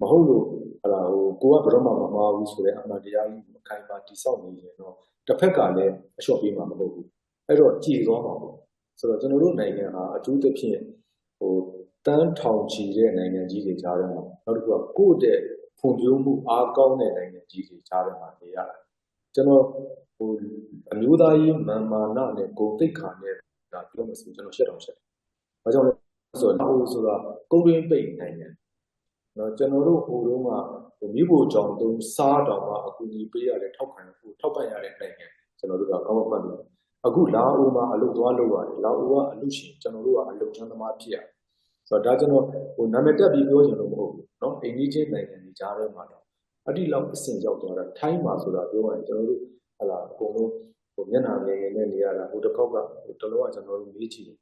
မဟုတ်လို့ ဟလာဟိုကိုကဘယ်တော့မှမမှားဘူးဆိုတဲ့အမှန်တရားကြီးကိုခိုင်ပါတိစောက်နေရင်တော့တစ်ဖက်ကလည်းအလျှော့ပေးမှာမဟုတ်ဘူးအဲ့တော့ကြည်သွားမှာပေါ့ဆိုတော့ကျွန်တော်တို့နိုင်ငံဟာအထူးသဖြင့်ဟိုတန်းထောင်ချီတဲ့နိုင်ငံကြီးတွေကြားထဲမှာနောက်တစ်ခုကကိုယ့်တဲ့ဖွံ့ဖြိုးမှုအားကောင်းတဲ့နိုင်ငံကြီးတွေကြားထဲမှာနေရတယ်ကျွန်တော်ဟိုအမျိုးသားရေးမာမာနနဲ့ဂုဏ်သိက္ခာနဲ့ဒါပြောမယ်ဆိုကျွန်တော်ရှက်တောင်ရှက်။ဘာကြောင့်လဲဆိုတော့ဟိုဆိုတာကုန်းရင်းပိတ်နိုင်ငံ နော်ကျွန်တော်တို့ဟိုတုန်းကဟိုမိဖို့ကြောင့်တုံးစားတောင်မှအကူအညီပေးရတယ်ထောက်ခံဖို့ထောက်ပံ့ရတဲ့နိုင်ငံကျွန်တော်တို့ကကောင်းမှတ်တယ်အခုလာအိုမှာအလုပ်သွားလုပ်ရတယ်လာအိုကအလုပ်ရှင်ကျွန်တော်တို့ကအလုပ်ချမ်းသမားဖြစ်ရတယ်ဆိုတော့ဒါကျွန်တော်ဟိုနာမည်တက်ပြီးပြောချင်လို့မဟုတ်ဘူးเนาะအိန္ဒိချင်းနိုင်ငံတွေကြားထဲမှာတော့အတိလောက်အဆင့်ရောက်သွားတာထိုင်းမှာဆိုတာပြောရရင်ကျွန်တော်တို့ဟလာအကုန်လုံးဟိုမျက်နှာငယ်ငယ်နဲ့နေရတာဟိုတစ်ခေါက်ကဟိုတစ်လုံးကကျွန်တော်တို့မေးချင်တယ်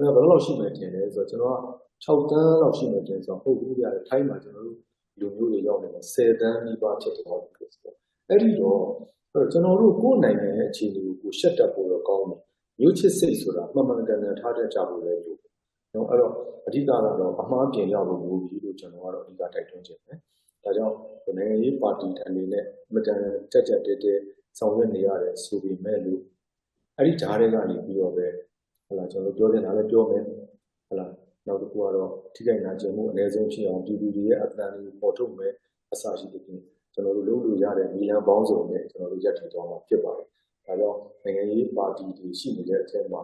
ဘယ်ဘယ်လောက်ရှိမှထင်လဲဆိုတော့ကျွန်တော်က6တန်းလောက်ရှိမှထင်ဆိုတော့ဟုတ်ဘူးပြတယ်ထိုင်းမှာကျွန်တော်တို့လူမျိုးတွေရောက်နေတယ်10တန်းနီးပါးဖြစ်သွားပြီဆိုတော့အဲ့ဒီတော့ကျွန်တော်တို့ကိုယ်နိုင်ငံရဲ့အခြေအနေကိုကိုရှက်တက်ဖို့တော့ကောင်းတယ်မျိုးချစ်စိတ်ဆိုတာမှန်မှန်ကန်ကန်ထားတတ်ကြဖို့လည်းလိုတယ်နော်အဲ့တော့အဓိကတော့အမှားပြင်ရဖို့လိုပြီလို့ကျွန်တော်ကတော့အဓိကတိုက်တွန်းချင်တယ်ဒါကြောင့်နိုင်ငံရေးပါတီအနေနဲ့မတန်တက်တက်တဲတဲဆောင်ရွက်နေရတယ်ဆိုပေမဲ့လို့အဲ့ဒီဓာတ်တွေကနေပြီးတော့ပဲ ဟလာကျွန်တော်ပြောနေတာလည်းပြောမယ်ဟလာနောက်တစ်ခုကတော့ထိခိုက်နာကျင်မှုအနည်းဆုံးဖြစ်အောင်ပြည်သူတွေရဲ့အသံတွေကိုပေါ်ထုတ်မယ်အစရှိတဲ့ပြင်ကျွန်တော်တို့လုပ်လို့ရတဲ့နီလန်ပေါင်းစုံနဲ့ကျွန်တော်တို့ရပ်တည်သွားမှာဖြစ်ပါတယ်။ဒါကြောင့်နိုင်ငံရေးပါတီတွေရှိနေတဲ့အထက်မှာ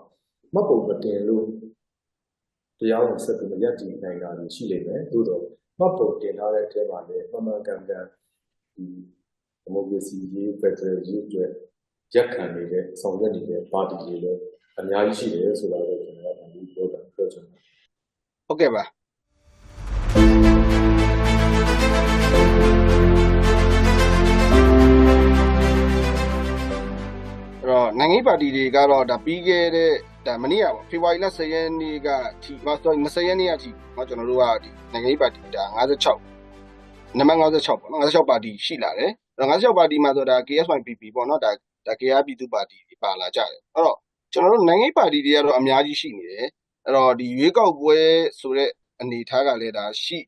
မှတ်ပုံမတင်လို့တရားဝင်ဆက်ပြီးမရပ်တည်နိုင်တာရှိနေတယ်။သို့တော့မှတ်ပုံတင်ထားတဲ့အထက်မှာလည်းမှန်မှန်ကန်ကန်ဒီဒီမိုကရေစီရေးဖက်ဒရယ်ရေးအတွက်ရက်ခံနေတဲ့ဆောင်ရွက်နေတဲ့ပါတီတွေလည်း အများကြီးရှိတယ်ဆိုတာကိုကျွန်တော်ကဒီပြောတာပြောချင်တယ် ဟုတ်ကဲ့ပါအဲ့တော့နိုင်ငံရေးပါတီတွေကတော့ဒါပြီးခဲ့တဲ့ဒါမနေ့ကပေါ့ဖေဖော်ဝါရီလ10ရက်နေ့ကထိဟော sorry 20ရက်နေ့အထိเนาะကျွန်တော်တို့ကဒီနိုင်ငံရေးပါတီဒါ56နံပါတ်56ပေါ့နော်56ပါတီရှိလာတယ်အဲ့တော့56ပါတီမှာဆိုဒါ KSYPP ပေါ့နော်ဒါဒါ KR ပြည်သူပါတီတွေပါလာကြတယ်အဲ့တော့ ကျွန်တော်တို့နိုင်ငံရေးပါတီတွေကတော့အများကြီးရှိနေတယ်အဲ့တော့ဒီရွေးကောက်ပွဲဆိုတဲ့အနေအထားကလည်းဒါရှိ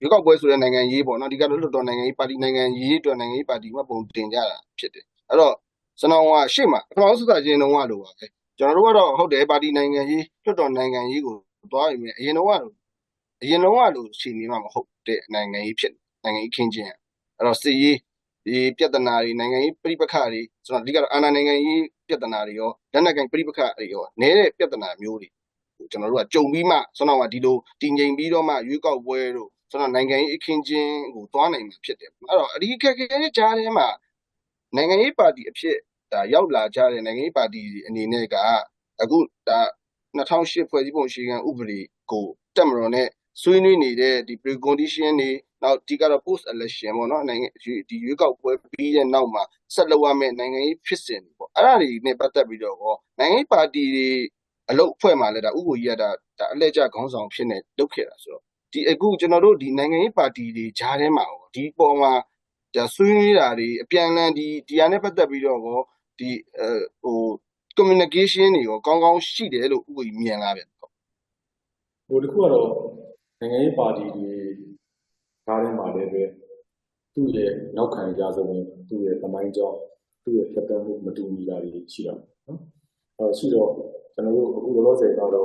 ရွေးကောက်ပွဲဆိုတဲ့နိုင်ငံရေးပေါ့နော်ဒီကတော့လွတ်တော်နိုင်ငံရေးပါတီနိုင်ငံရေးအတွက်နိုင်ငံရေးပါတီမှပုံတင်ကြတာဖြစ်တယ်အဲ့တော့ကျွန်တော်ကရှေ့မှာပထမဆုံးစချင်းတုန်းကလိုပါပဲကျွန်တော်တို့ကတော့ဟုတ်တယ်ပါတီနိုင်ငံရေးလွတ်တော်နိုင်ငံရေးကိုသွားရင်အရင်တော့ကအရင်တော့ကလိုရှိနေမှာမဟုတ်တဲ့နိုင်ငံရေးဖြစ်နိုင်ငံရေးခင်းချင်းအဲ့တော့စစ်ရေးဒီပြဿနာတွေနိုင်ငံရေးပြိပခါတွေဆိုတော့အဓိကတော့အာဏာနိုင်ငံရေး ပြဿနာတွေရောလက်နက်ကိုင်ပြိပခါတွေရောနဲတဲ့ပြဿနာမျိုးတွေကျွန်တော်တို့ကကြုံပြီးမှဆိုတော့ကဒီလိုတည်ငြိမ်ပြီးတော့မှရွေးကောက်ပွဲတို့ဆိုတော့နိုင်ငံရေးအခင်းချင်းကိုသွားနိုင်မှာဖြစ်တယ်အဲ့တော့အဒီခက်ခဲကြားထဲမှာနိုင်ငံရေးပါတီအဖြစ်ဒါရောက်လာကြတဲ့နိုင်ငံရေးပါတီအနေနဲ့ကအခုဒါ2008ဖွဲ့စည်းပုံအခြေခံဥပဒေကိုတက်မတော်နဲ့ ဆွေးနွေးနေတဲ့ဒီ precondition တွေနောက်ဒီကတော့ post election ပေါ့နော်နိုင်ငံဒီရွေးကောက်ပွဲပြီးတဲ့နောက်မှာဆက်လုပ်ရမယ့်နိုင်ငံရေးဖြစ်စဉ်တွေပေါ့အဲ့ဒါတွေနဲ့ပတ်သက်ပြီးတော့ဟောနိုင်ငံရေးပါတီတွေအလုပ်အဖွဲ့မှာလည်းဒါဥပ္ပကြီးကဒါဒါအလှည့်ကျခေါင်းဆောင်ဖြစ်နေလုပ်ခဲ့တာဆိုတော့ဒီအခုကျွန်တော်တို့ဒီနိုင်ငံရေးပါတီတွေဂျားထဲမှာဟောဒီပေါ်မှာဒါဆွေးနွေးတာတွေအပြန်အလှန်ဒီဒီဟာနဲ့ပတ်သက်ပြီးတော့ဟောဒီအဲဟို communication တွေရောကောင်းကောင်းရှိတယ်လို့ဥပ္ပကြီးမြင်လားဗျဟိုတစ်ခုကတော့ နိုင်ငံရေးပါတီတွေဓာတ်ထဲမှာလည်းပဲသူ့ရဲ့နောက်ခံကြဆိုရင်သူ့ရဲ့သမိုင်းကြောင်းသူ့ရဲ့ဖြတ်သန်းမှုမတူညီတာတွေရှိတာနော်အဲရှိတော့ကျွန်တော်တို့အခုလောလောဆယ်ကတော့ဒါ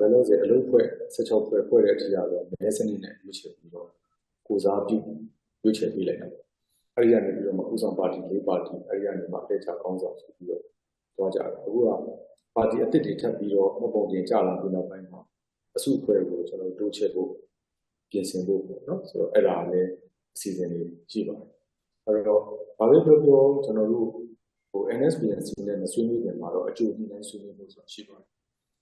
လောလောဆယ်အလုပ်ဖွဲ့16ဖွဲ့ဖွဲ့တဲ့အထိကတော့မဲစနစ်နဲ့ရွေးချယ်ပြီးတော့ကိုစားပြုရွေးချယ်ပေးလိုက်တာအဲဒီကနေပြီးတော့မကူဆောင်ပါတီ၄ပါတီအဲဒီကနေမှတက်ချကောင်းဆောင်ဆိုပြီးတော့သွားကြတယ်အခုကပါတီအစ်စ်တွေထပ်ပြီးတော့မပုံတင်ကြလာပြီးနောက်ပိုင်းမှာ အစုအဖွဲ့ကိုကျွန်တော်တိုးချဲ့ဖို့ပြင်ဆင်ဖို့ပေါ့နော်ဆိုတော့အဲ့ဒါလည်းအစီအစဉ်တွေရှိပါတယ်အဲ့တော့ဘာပဲပြောပြောကျွန်တော်တို့ဟို NSPNC နဲ့မဆွေးနွေးခင်မှာတော့အကျိုးဒီတိုင်းဆွေးနွေးဖို့ဆိုတာရှိပါတယ်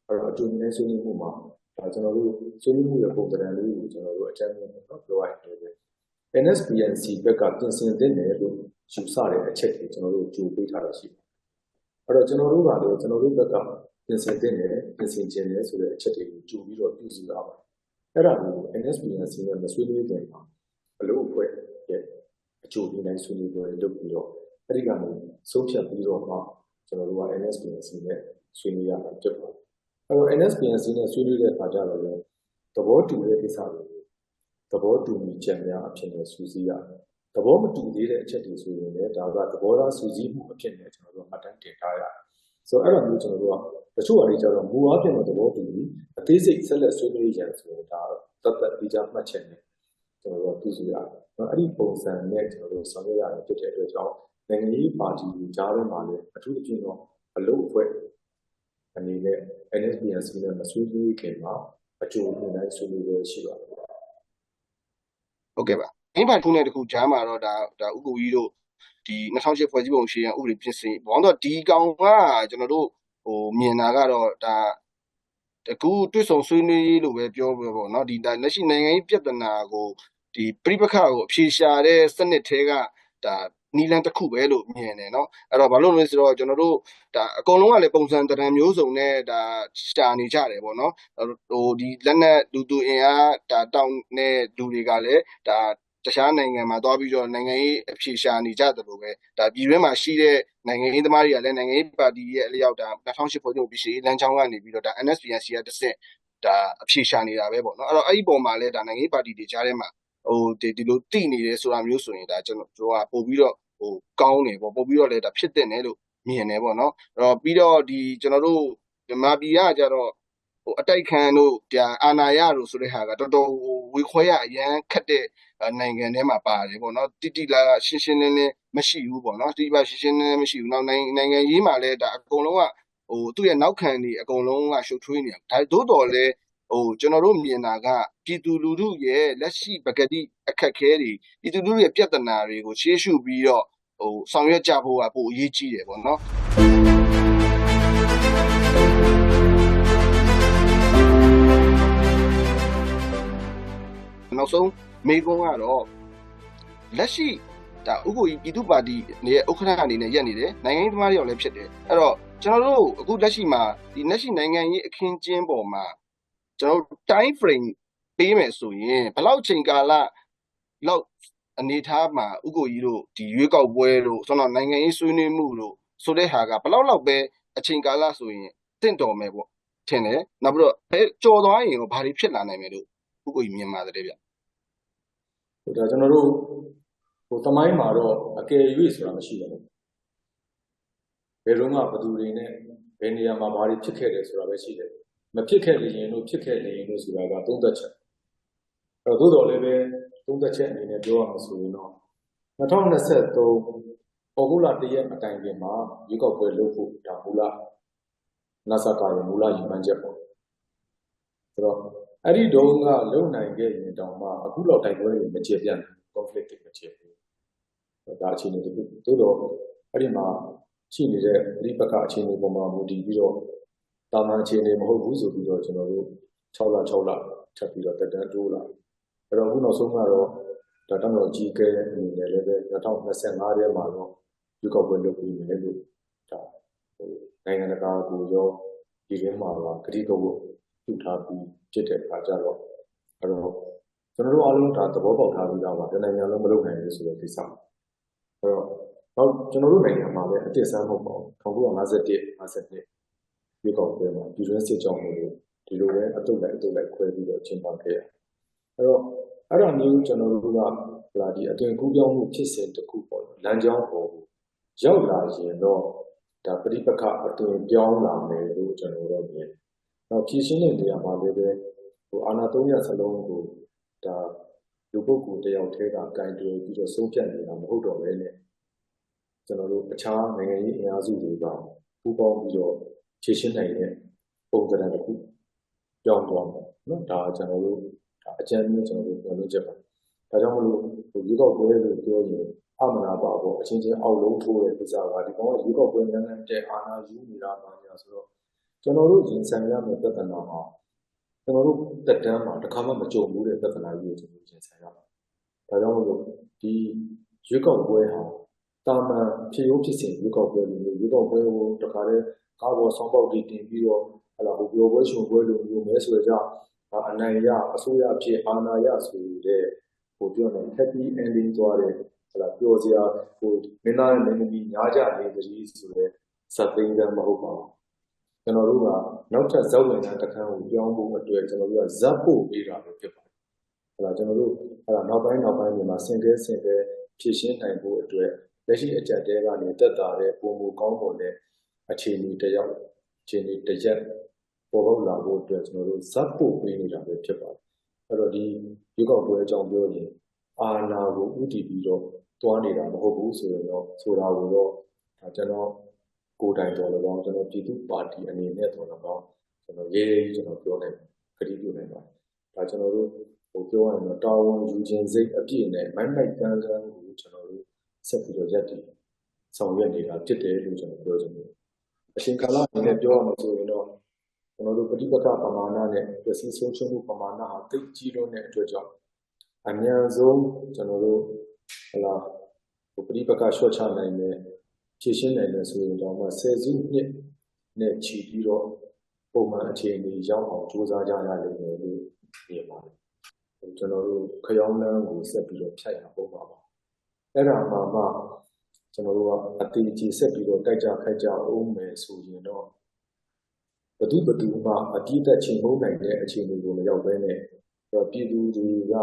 အဲ့တော့အကျိုးဒီတိုင်းဆွေးနွေးမှုမှာဒါကျွန်တော်တို့ဆွေးနွေးမှုရဲ့ပုံစံလေးကိုကျွန်တော်တို့အကြမ်းဖျင်းပေါ့နော်ပြောရရင်လည်း NSPNC ဘက်ကပြင်ဆင်သင့်တယ်လို့ယူဆတဲ့အချက်တွေကျွန်တော်တို့ကြိုပေးထားတာရှိပါတယ်အဲ့တော့ကျွန်တော်တို့ကလည်းကျွန်တော်တို့ဘက်က ပြင်ဆင်သင့်တယ်ပြင်ဆင်ခြင်းတယ်ဆိုတဲ့အချက်တွေကိုကြိုပြီးတော့ပြုစုရပါတယ်အဲ့ဒါကို NSPNC နဲ့မဆွေးနွေးခင်မှာအလို့အဖွဲ့ရဲ့အကျိုးဒီတိုင်းဆွေးနွေးပွဲလုပ်ပြီးတော့အဲ့ဒီကနေဆုံးဖြတ်ပြီးတော့မှကျွန်တော်တို့က NSPNC နဲ့ဆွေးနွေးရတာဖြစ်ပါတယ်အဲ့တော့ NSPNC နဲ့ဆွေးနွေးတဲ့အခါကျတော့လည်းသဘောတူတဲ့ကိစ္စတွေကိုသဘောတူညီချက်များအဖြစ်နဲ့စူးစီးရတယ်သဘောမတူသေးတဲ့အချက်တွေဆိုရင်လည်းဒါကသဘောထားစူးစီးမှုအဖြစ်နဲ့ကျွန်တော်တို့မှတ်တမ်းတင်ထားရတယ် ဆိုတော့အဲ့လိုမျိုးကျွန်တော်တို့ကတချို့အရေးကြတော့မူအားဖြင့်တော့သဘောတူပြီးအသေးစိတ်ဆက်လက်ဆွေးနွေးရန်ဆိုရင်ဒါသတ်သက်ပြီးကြမှတ်ချက်နဲ့ကျွန်တော်တို့ပြုစုရတယ်။အဲ့ဒီပုံစံနဲ့ကျွန်တော်တို့ဆောင်ရွက်ရတယ်ဖြစ်တဲ့အတွက်ကြောင့်နိုင်ငံရေးပါတီကြားထဲမှာလည်းအထူးသဖြင့်တော့အလို့အဖွဲ့အနေနဲ့ NSPNC နဲ့မဆွေးနွေးခင်မှာအကျိုးအနိုင်ဆွေးနွေးရရှိပါတယ်ဟုတ်ကဲ့ပါအင်းပါထုံးတဲ့တခုဂျားမှာတော့ဒါဒါဥက္ကူကြီးတို့ ဒီ2008ဖွဲ့စည်းပုံရှင်းရဥပဒေပြင်ဆင်ဘောင်းတော့ဒီကောင်ကကျွန်တော်တို့ဟိုမြင်တာကတော့ဒါတကူတွေ့ဆုံဆွေးနွေးရေးလို့ပဲပြောပြပေါ့နော်ဒီဒါလက်ရှိနိုင်ငံရေးပြဿနာကိုဒီပြိပခါကိုအဖြေရှာတဲ့စနစ်သေးကဒါနီလန်တစ်ခုပဲလို့မြင်တယ်เนาะအဲ့တော့ဘာလို့လဲဆိုတော့ကျွန်တော်တို့ဒါအကုန်လုံးကလည်းပုံစံတရံမျိုးစုံနဲ့ဒါရှာနေကြတယ်ပေါ့နော်ဟိုဒီလက်နက်လူသူအင်အားဒါတောင်းတဲ့လူတွေကလည်းဒါ တခြားနိုင်ငံမှာသွားပြီးတော့နိုင်ငံရေးအဖြေရှာနေကြတယ်လို့ပဲဒါပြည်တွင်းမှာရှိတဲ့နိုင်ငံရေးသမားတွေကလည်းနိုင်ငံရေးပါတီရဲ့အလျောက်ဒါ2008ဖွဲ့ချုပ်ပြည်ရှိလမ်းချောင်းကနေပြီးတော့ဒါ NSPNC ကတစ်ဆင့်ဒါအဖြေရှာနေတာပဲပေါ့နော်အဲ့တော့အဲ့ဒီပုံမှာလည်းဒါနိုင်ငံရေးပါတီတွေကြားထဲမှာဟိုဒီဒီလိုတိနေတယ်ဆိုတာမျိုးဆိုရင်ဒါကျွန်တော်တို့ကပို့ပြီးတော့ဟိုကောင်းနေပေါ့ပို့ပြီးတော့လည်းဒါဖြစ်တဲ့နယ်လို့မြင်တယ်ပေါ့နော်အဲ့တော့ပြီးတော့ဒီကျွန်တော်တို့မြန်မာပြည်ကကြတော့ဟို အတိုက်ခံတို့ဒါအာနာယတို့ဆိုတဲ့ဟာကတော်တော်ဟိုဝေခွဲရအရန်ခက်တဲ့နိုင်ငံထဲမှာပါတယ်ပေါ့နော်တိတိလာရှင်းရှင်းလင်းလင်းမရှိဘူးပေါ့နော်တိတိပါရှင်းရှင်းလင်းလင်းမရှိဘူးနောက်နိုင်ငံရေးမှာလည်းဒါအကုန်လုံးကဟိုသူ့ရဲ့နောက်ခံတွေအကုန်လုံးကရှုပ်ထွေးနေတယ်ဒါသို့တော်လည်းဟိုကျွန်တော်တို့မြင်တာကပြည်သူလူထုရဲ့လက်ရှိပကတိအခက်ခဲတွေပြည်သူလူထုရဲ့ပြဿနာတွေကိုရှေးရှုပြီးတော့ဟိုဆောင်ရွက်ကြဖို့ကပိုအရေးကြီးတယ်ပေါ့နော် နောက်ဆုံးမေကွန်းကတော့လက်ရှိဒါဥက္ကိုကြီးပြည်သူ့ပါတီရဲ့ဥက္ကဋ္ဌအနေနဲ့ရက်နေတယ်နိုင်ငံရေးသမားတွေရောလည်းဖြစ်တယ်အဲ့တော့ကျွန်တော်တို့အခုလက်ရှိမှာဒီလက်ရှိနိုင်ငံရေးအခင်းကျင်းပေါ်မှာကျွန်တော်တို့ time frame ပေးမယ်ဆိုရင်ဘယ်လောက်ချိန်ကာလလောက်အနေထားမှာဥက္ကိုကြီးတို့ဒီရွေးကောက်ပွဲတို့ဆိုတော့နိုင်ငံရေးဆွေးနွေးမှုတို့ဆိုတဲ့ဟာကဘယ်လောက်လောက်ပဲအချိန်ကာလဆိုရင်တင့်တော်မယ်ပေါ့ထင်တယ်နောက်ပြီးတော့အဲကြော်သွားရင်ရောဘာတွေဖြစ်လာနိုင်မယ်လို့ဥ က္ကိုကြီးမြင်ပါတယ်ဗျဟိုဒါကျွန်တော်တို့ဟိုသမိုင်းမှာတော့အကယ်၍ဆိုတာမရှိပါဘူးဘယ်တော့မှဘသူတွေနဲ့ဘယ်နေရာမှာဘာတွေဖြစ်ခဲ့တယ်ဆိုတာပဲရှိတယ်မဖြစ်ခဲ့ရင်လို့ဖြစ်ခဲ့နေရင်လို့ဆိုတာကသုံးသက်ချက်အဲ့တော့သို့တော်လည်းပဲသုံးသက်ချက်အနေနဲ့ပြောရမှာဆိုရင်တော့2023ဩဂုတ်လတရက်အတိုင်ပြင်မှာရွေးကောက်ပွဲလုပ်ဖို့ဒါမူလနဆကာရဲ့မူလရည်မှန်းချက်ပေါ့ဆိုတော့ အဲ့ဒီတုန်းကလုံနိုင်ခဲ့ရင်တောင်မှအခုလောက်တိုက်ပွဲတွေမကျေပြန့် conflict တွေမကျေဘူးဒါအခြေအနေတစ်ခုသို့တော့အဲ့ဒီမှာရှိနေတဲ့ဒီပကအခြေအနေပေါ်မှာမူတည်ပြီးတော့တာမန်အခြေအနေမဟုတ်ဘူးဆိုပြီးတော့ကျွန်တော်တို့6လ6လထပ်ပြီးတော့တက်တန်းတိုးလာအဲ့တော့အခုနောက်ဆုံးကတော့ဒါတမတော်ကြီးကဲအနေနဲ့လည်းပဲ2025ထဲမှာတော့ဒီကောက်ပွဲလုပ်ပြီးမယ်လို့ဒါဟိုနိုင်ငံတကာကိုရောဒီထဲမှာကတိကုတ်ပြုထားပြီး ဖြစ်တဲ့အခါကျတော့အဲ့တော့ကျွန်တော်တို့အားလုံးဒါသဘောပေါက်ထားပြီးသားပါတနိုင်ငံလုံးမလုပ်နိုင်ဘူးဆိုတဲ့ကိစ္စအဲ့တော့တော့ကျွန်တော်တို့နိုင်ငံမှာလည်းအတစ်ဆန်းမဟုတ်ပါဘူး1951 52ဒီကောက်ပွဲမှာပြည်တွင်းစစ်ကြောင်းတွေဒီလိုပဲအတုတ်လိုက်အတုတ်လိုက်ခွဲပြီးတော့ကျင်းပခဲ့ရအဲ့တော့အဲ့ဒါမျိုးကျွန်တော်တို့ကလာဒီအသွင်ကူးပြောင်းမှုဖြစ်စဉ်တစ်ခုပေါ့လမ်းကြောင်းပေါ်ကိုရောက်လာရင်တော့ဒါပရိပခအသွင်ပြောင်းလာမယ်လို့ကျွန်တော်တို့မြင် တော့ဖြည့်ရှင်းတဲ့နေရာမှာလည်းပဲဟိုအာနာသုံးရစလုံးကိုဒါလူပုဂ္ဂိုလ်တယောက်တည်းကကင်တွယ်ပြီးတော့ဆုံးဖြတ်နေတာမဟုတ်တော့ဘဲနဲ့ကျွန်တော်တို့အခြားနိုင်ငံရေးအင်အားစုတွေကပူးပေါင်းပြီးတော့ဖြည့်ရှင်းနိုင်တဲ့ပုံစံတစ်ခုပြောင်းသွားမယ်နော်ဒါကျွန်တော်တို့ဒါအကြံဉာဏ်ကျွန်တော်တို့ပြောလို့ချက်ပါဒါကြောင့်မလို့ဟိုရေကောက်ပွဲလို့ပြောရင်အမနာပါပေါ့အချင်းချင်းအောက်လုံးထိုးတဲ့ကိစ္စကဒီကောင်ကရေကောက်ပွဲနန်းနန်းတဲ့အာဏာယူနေတာပါညာဆိုတော့ ကျွန်တော်တို့ရင်ဆိုင်ရမယ့်ပြဿနာမှာကျွန်တော်တို့တက်တန်းမှာတစ်ခါမှမကြုံဘူးတဲ့ပြဿနာကြီးကိုကျွန်တော်ရင်ဆိုင်ရမှာဒါကြောင့်မလို့ဒီရွေးကောက်ပွဲဟာတာမန်ဖြည့်ရိုးဖြစ်စဉ်ရွေးကောက်ပွဲလိုမျိုးရွေးကောက်ပွဲကိုတခါတည်းကားပေါ်ဆောင်းပေါက်တီတင်ပြီးတော့ဟလာဟိုပြောပွဲရှင်ပွဲလိုမျိုးမဲဆွဲကြအနိုင်ရအစိုးရဖြစ်အာဏာရဆိုတဲ့ဟိုပြောနေ happy ending သွားတဲ့ဟလာပျော်စရာဟိုမင်းသားနဲ့မင်းသမီးညားကြနေတည်းဆိုတဲ့စက်သိန်းကမဟုတ်ပါဘူး ကျွန်တော်တို့ကနောက်ထပ်ဇောက်ဝင်တဲ့တခန်းကိုပြောင်းဖို့အတွက်ကျွန်တော်တို့ကဇက်ဖို့ပေးတာပဲဖြစ်ပါတယ်ဟလာကျွန်တော်တို့ဟလာနောက်ပိုင်းနောက်ပိုင်းမှာစင်ကဲစင်ကဲဖြည့်ရှင်းနိုင်ဖို့အတွက်လက်ရှိအကြက်တဲကနေတက်တာတဲ့ပုံမူကောင်းပုံနဲ့အခြေအနေတယောက်အခြေအနေတရက်ပေါ်ပေါက်လာဖို့အတွက်ကျွန်တော်တို့ဇက်ဖို့ပေးနေတာပဲဖြစ်ပါတယ်အဲ့တော့ဒီရွေးကောက်ပွဲအကြောင်းပြောရင်အာဏာကိုဥတည်ပြီးတော့တွားနေတာမဟုတ်ဘူးဆိုရင်တော့ဆိုတာကိုတော့ဒါကျွန်တော် ကိုယ်တိုင်တော်လည်းကောင်းကျွန်တော်ပြည်သူပါတီအနေနဲ့တော်လည်းကောင်းကျွန်တော်ရေးရေးကျွန်တော်ပြောနိုင်ခရီးပြုနိုင်ပါတယ်ဒါကျွန်တော်တို့ဟိုပြောရရင်တော့တာဝန်ယူခြင်းစိတ်အပြည့်နဲ့မိုက်မိုက်ကန်းကန်းကိုကျွန်တော်တို့ဆက်ပြီးတော့ရပ်တည်ဆောင်ရွက်နေတာဖြစ်တယ်လို့ကျွန်တော်ပြောချင်တယ်အရှင်ကာလအနေနဲ့ပြောရမှာဆိုရင်တော့ကျွန်တော်တို့ပฏิပက္ခပမာဏနဲ့ပစ္စည်းဆုံးရှုံးမှုပမာဏဟာတိတ်ကြီးလွန်းတဲ့အတွက်ကြောင့်အများဆုံးကျွန်တော်တို့ဟလာဟိုပฏิပက္ခလျှော့ချနိုင်တယ် ဖြည့်ရှင်းနိုင်တယ်ဆိုရင်တော့မှဆယ်စုနှစ်နဲ့ချီပြီးတော့ပုံမှန်အခြေအနေရောက်အောင်ကြိုးစားကြရလိမ့်မယ်လို့မြင်ပါတယ်ဟိုကျွန်တော်တို့ခရောင်းလမ်းကိုဆက်ပြီးတော့ဖြတ်ရပုံပါပါအဲ့ဒါမှမှကျွန်တော်တို့ကအတေးကြီးဆက်ပြီးတော့တိုက်ကြခိုက်ကြအောင်မယ်ဆိုရင်တော့ဘဒုဘဒုမှအတိအသက်ချိန်မုန်းနိုင်တဲ့အခြေအနေကိုမရောက်ဘဲနဲ့အဲ့တော့ပြည်သူတွေက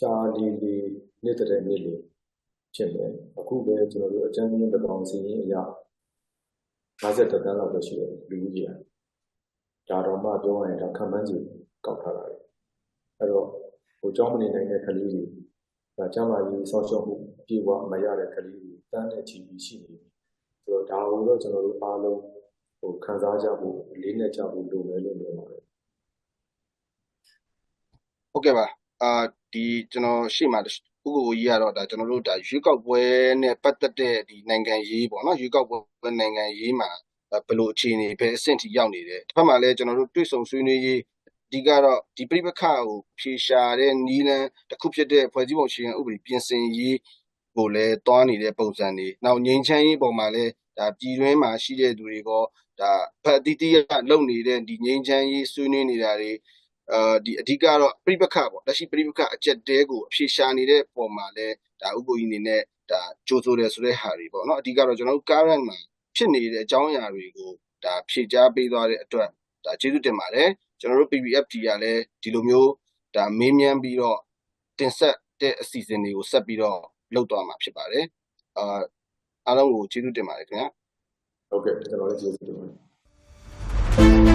ကြာလီလီနေတဲ့နေ့လေ ဖြစ်မယ်အခုပဲကျွန်တော်တို့အကြမ်းဖက်တကောင်စီရင်အရာ50တန်းလောက်ပဲရှိတယ်လူကြီးကဒါတော့မှပြောရရင်ဒါခံမှန်းစီကောက်ထားတာလေအဲ့တော့ဟိုကြောင်းမနေနိုင်တဲ့ကလေးတွေဒါကြောင်းမာကြီးဆောက်ရှောက်မှုအပြည့်ဝမရတဲ့ကလေးတွေတန်းတဲ့ချီပြီးရှိနေပြီဆိုတော့ဒါကိုတော့ကျွန်တော်တို့အားလုံးဟိုခံစားကြဖို့လေးနဲ့ကြဖို့လိုမယ်လို့ပြောပါတယ်ဟုတ်ကဲ့ပါအာဒီကျွန်တော်ရှေ့မှာ ဥက္ကိုကြီးကတော့ဒါကျွန်တော်တို့ဒါရွေးကောက်ပွဲနဲ့ပတ်သက်တဲ့ဒီနိုင်ငံရေးပေါ့နော်ရွေးကောက်ပွဲနိုင်ငံရေးမှာဘယ်လိုအခြေအနေပဲအဆင့်ထိရောက်နေတယ်တစ်ဖက်မှာလည်းကျွန်တော်တို့တွေ့ဆုံဆွေးနွေးရေးအဓိကတော့ဒီပြိပခါကိုဖြေရှာတဲ့နီးလန်းတစ်ခုဖြစ်တဲ့ဖွဲ့စည်းပုံအခြေခံဥပဒေပြင်ဆင်ရေးကိုလည်းတွားနေတဲ့ပုံစံတွေနောက်ငြိမ်းချမ်းရေးပုံမှာလည်းဒါပြည်တွင်းမှာရှိတဲ့သူတွေကဒါဖက်တီတီကလုံနေတဲ့ဒီငြိမ်းချမ်းရေးဆွေးနွေးနေတာတွေ အာဒီအဓိကတော့ပြိပခပေါ့လက်ရှိပြိပခအကျက်တဲကိုအဖြေရှာနေတဲ့ပုံမှာလဲဒါဥပ္ပယီအနေနဲ့ဒါကြိုးဆိုတယ်ဆိုတဲ့ဟာတွေပေါ့နော်အဓိကတော့ကျွန်တော်တို့ current မှာဖြစ်နေတဲ့အကြောင်းအရာတွေကိုဒါဖြေကြားပေးသွားတဲ့အတွက်ဒါကျေးဇူးတင်ပါတယ်ကျွန်တော်တို့ PPFT ကလည်းဒီလိုမျိုးဒါမေးမြန်းပြီးတော့တင်ဆက်တဲ့အစီအစဉ်တွေကိုဆက်ပြီးတော့လုပ်သွားမှာဖြစ်ပါတယ်အာအားလုံးကိုကျေးဇူးတင်ပါတယ်ခင်ဗျာဟုတ်ကဲ့ကျွန်တော်လည်းကျေးဇူးတင်ပါတယ်